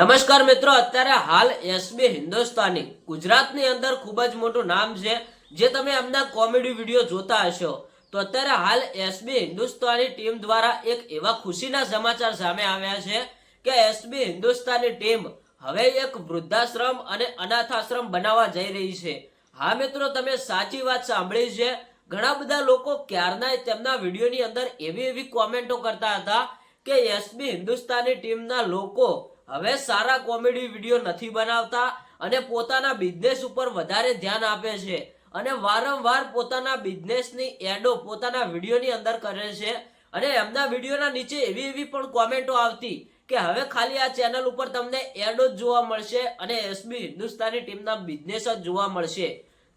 નમસ્કાર મિત્રો, અત્યારે હાલ એસબી હિન્દુસ્તાની, ગુજરાતની અંદર ખૂબ જ મોટું નામ છે, જે તમે એમના કોમેડી વીડિયો જોતા હશો. તો અત્યારે હાલ એસબી હિન્દુસ્તાની ટીમ દ્વારા એક એવા ખુશીના સમાચાર સામે આવ્યા છે કે એસબી હિન્દુસ્તાની ટીમ હવે એક વૃદ્ધાશ્રમ અને અનાથાશ્રમ બનાવવા જઈ રહી છે. હા મિત્રો, તમે સાચી વાત સાંભળી છે. ઘણા બધા લોકો ક્યારના તેમના વિડીયોની અંદર એવી એવી કોમેન્ટો કરતા હતા કે એસબી હિન્દુસ્તાની ટીમના લોકો હવે સારા કોમેડી વીડિયો નથી બનાવતા અને પોતાના બિઝનેસ ઉપર વધારે ધ્યાન આપે છે અને વારંવાર પોતાના બિઝનેસની એડો પોતાના વિડીયોની અંદર કરે છે અને એમના વિડીયોના નીચે એવી એવી પણ કોમેન્ટો આવતી કે હવે ખાલી આ ચેનલ ઉપર તમને એડો જ જોવા મળશે અને એસબી હિન્દુસ્તાની ટીમના બિઝનેસ જ જોવા મળશે.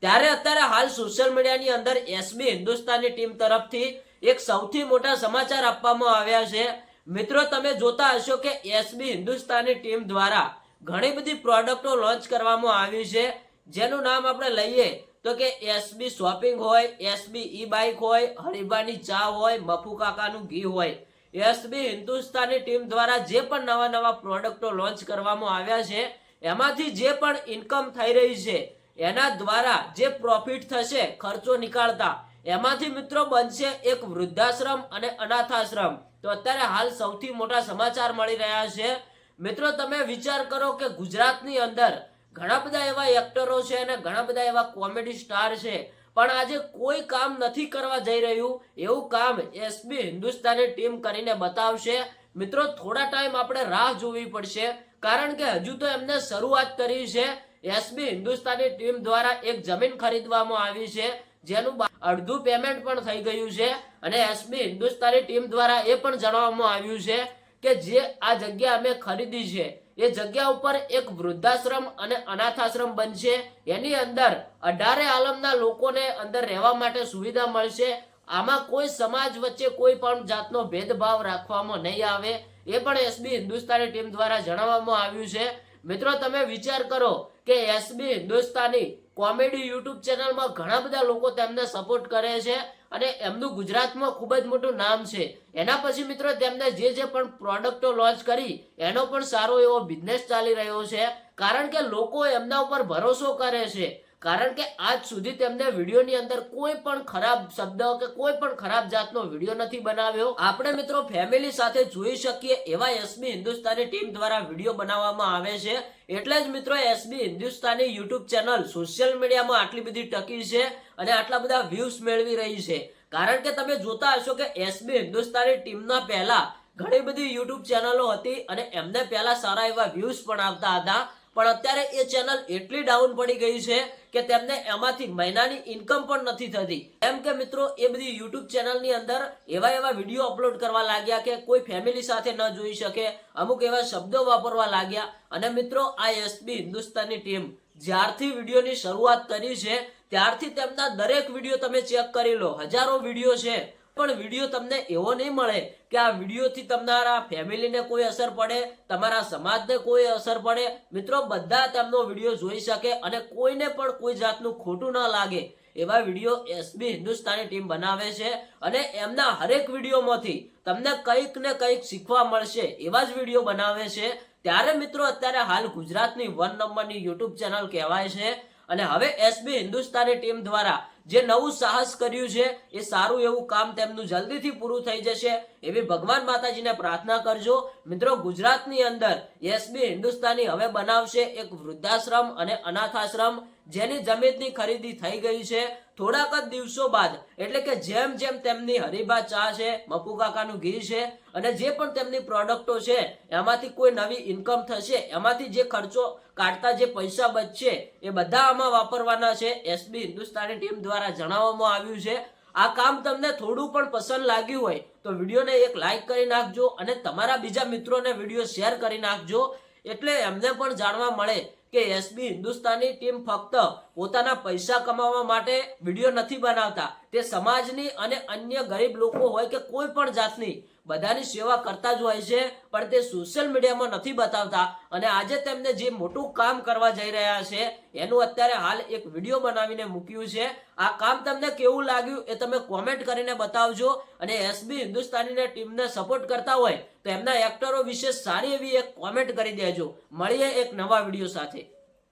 ત્યારે અત્યારે હાલ સોશિયલ મીડિયાની અંદર એસબી હિન્દુસ્તાની ટીમ તરફથી એક સૌથી મોટા સમાચાર આપવામાં આવ્યા છે મિત્રો, તમે જોતા હશો કે એસબી હિન્દુસ્તાની ટીમ દ્વારા ઘણી બધી પ્રોડક્ટો લોન્ચ કરવામાં આવી છે. જેનું નામ આપણે લઈએ તો કે એસબી શોપિંગ હોય એસબી ઈ બાઇક હોય હરીબાની ચા હોય, મફુ કાકાનું ઘી હોય. એસબી હિન્દુસ્તાની ટીમ દ્વારા જે પણ નવા નવા પ્રોડક્ટો લોન્ચ કરવામાં આવ્યા છે, એમાંથી જે પણ ઇન્કમ થઈ રહી છે, એના દ્વારા જે પ્રોફિટ થશે, ખર્ચો નીકાળતા એમાંથી મિત્રો બનશે એક વૃદ્ધાશ્રમ અને અનાથાશ્રમ. તો અત્યારે હાલ સૌથી મોટા સમાચાર મળી રહ્યા છે. મિત્રો, તમે વિચાર કરો કે ગુજરાતની અંદર ઘણા બધા એવા એક્ટરો છે અને ઘણા બધા એવા કોમેડી સ્ટાર છે. પણ આજે કોઈ કામ નથી કરવા જઈ રહ્યું. એવું કામ એસબી હિન્દુસ્તાની ટીમ કરીને બતાવશે. મિત્રો, થોડા ટાઈમ આપણે રાહ જોવી પડશે. કારણ કે હજુ તો એમને શરૂઆત કરી છે. એસબી હિન્દુસ્તાની ટીમ દ્વારા એક જમીન ખરીદવામાં આવી છે. જેનું અડધું પેમેન્ટ પણ થઈ ગયું છે અને એસબી હિન્દુસ્તાની ટીમ દ્વારા એ પણ જણાવવામાં આવ્યું છે કે જે આ જગ્યા અમે ખરીદી છે, એ જગ્યા ઉપર એક વૃદ્ધાશ્રમ અને અનાથાશ્રમ બનશે. એની અંદર અઢારે આલમના લોકોને અંદર રહેવા માટે સુવિધા મળશે. આમાં કોઈ સમાજ વચ્ચે કોઈ પણ જાતનો ભેદભાવ રાખવામાં નહીં આવે. એ પણ એસબી હિન્દુસ્તાની ટીમ દ્વારા જણાવવામાં આવ્યું છે. મિત્રો, તમે વિચાર કરો કે એસબી હિન્દુસ્તાની કોમેડી યુટ્યુબ ચેનલમાં ઘણા બધા લોકો તેમને સપોર્ટ કરે છે અને એમનું ગુજરાતમાં ખૂબ જ મોટું નામ છે. એના પછી મિત્રો તેમને જે જે પણ પ્રોડક્ટો લોન્ચ કરી, એનો પણ સારો એવો બિઝનેસ ચાલી રહ્યો છે. કારણ કે લોકો એમના ઉપર ભરોસો કરે છે. કારણ કે આજ સુધી તેમને વિડીયોની અંદર કોઈ પણ ખરાબ શબ્દ કે કોઈ પણ ખરાબ જાતનો વીડિયો નથી બનાવ્યો. આપણે મિત્રો ફેમિલી સાથે જોઈ શકીએ એવા એસબી હિન્દુસ્તાની ટીમ દ્વારા વીડિયો બનાવવામાં આવે છે. એટલે જ મિત્રો SB Hindustani YouTube channel social મીડિયામાં આટલી બધી ટકી છે અને આટલા બધા વ્યૂઝ મેળવી રહી છે. કારણ કે તમે જોતા હશો કે એસબી હિન્દુસ્તાની ટીમના પહેલા ઘણી બધી યુટ્યુબ ચેનલો હતી અને એમને પહેલા સારા એવા વ્યૂઝ પણ આવતા હતા. પણ અત્યારે એ ચેનલ એટલી ડાઉન પડી ગઈ છે કે તેમને એમાંથી મહિનાની ઇન્કમ પણ નથી થતી. એમ કે મિત્રો, એ બધી યુટ્યુબ ચેનલની અંદર એવા એવા વીડિયો અપલોડ કરવા લાગ્યા કે કોઈ ફેમિલી સાથે ન જોઈ શકે, અમુક એવા શબ્દો વાપરવા લાગ્યા. અને મિત્રો, આ એસબી હિન્દુસ્તાની ટીમ જ્યારથી વિડીયોની શરૂઆત કરી છે, ત્યારથી તેમના દરેક વીડિયો તમે ચેક કરી લો. હજારો વીડિયો છે. પણ વીડિયો તમને એવો નહીં મળે કે આ વિડીયોથી તમારા ફેમિલીને કોઈ અસર પડે, તમારા સમાજને કોઈ અસર પડે. મિત્રો, બધા તેમનો વીડિયો જોઈ શકે અને કોઈને પણ કોઈ જાતનું ખોટું ન લાગે એવા વીડિયો એસબી હિન્દુસ્તાની ટીમ બનાવે છે અને એમના હરેક વિડીયોમાંથી તમને કંઈક ને કંઈક શીખવા મળશે એવા જ વીડિયો બનાવે છે. ત્યારે મિત્રો, અત્યારે હાલ ગુજરાતની વન નંબરની યુટ્યુબ ચેનલ કહેવાય છે. અને હવે એસબી હિન્દુસ્તાની ટીમ દ્વારા જે નવું સાહસ કર્યું છે, એ સારું એવું કામ તેમનું જલ્દીથી પૂરું થઈ જશે એવી ભગવાન માતાજીને પ્રાર્થના કરજો. મિત્રો, ગુજરાતની અંદર એસબી હિન્દુસ્તાની હવે બનાવશે એક વૃદ્ધાશ્રમ અને અનાથાશ્રમ. જેની જમીનની ખરીદી થઈ ગઈ છે થોડાક જ દિવસો બાદ. એટલે કે જેમ જેમ તેમની હરીબા ચા છે, મપુ કાકાનું ઘી છે અને જે પણ તેમની પ્રોડક્ટો છે, એમાંથી કોઈ નવી ઇન્કમ થશે, એમાંથી જે ખર્ચો કાઢતા જે પૈસા બચશે, એ બધા આમાં વાપરવાના છે. એસબી હિન્દુસ્તાની ટીમ દ્વારા જણાવવામાં આવ્યું છે. આ કામ તમને થોડું પણ પસંદ લાગ્યું હોય તો વિડીયોને એક લાઇક કરી નાખજો અને તમારા બીજા મિત્રોને વીડિયો શેર કરી નાખજો. એટલે એમને પણ જાણવા મળે કે એસબી હિન્દુસ્તાની ટીમ ફક્ત પોતાના પૈસા કમાવા માટે વીડિયો નથી બનાવતા તે સમાજની અને અન્ય ગરીબ લોકો હોય કે કોઈ પણ જાતની બધાની સેવા કરતા જ હોય છે, પણ તે સોશિયલ મીડિયામાં નથી બતાવતા. અને આજે તેમને જે મોટું કામ કરવા જઈ રહ્યા છે, એનું અત્યારે હાલ એક વીડિયો બનાવીને મૂક્યું છે. આ કામ તમને કેવું લાગ્યું એ તમે કોમેન્ટ કરીને બતાવજો. અને એસબી હિન્દુસ્તાનીને ટીમને સપોર્ટ કરતા હોય, તો એમના એક્ટરો વિશે સારી એવી એક કોમેન્ટ કરી દેજો. મળીએ એક નવા વીડિયો સાથે.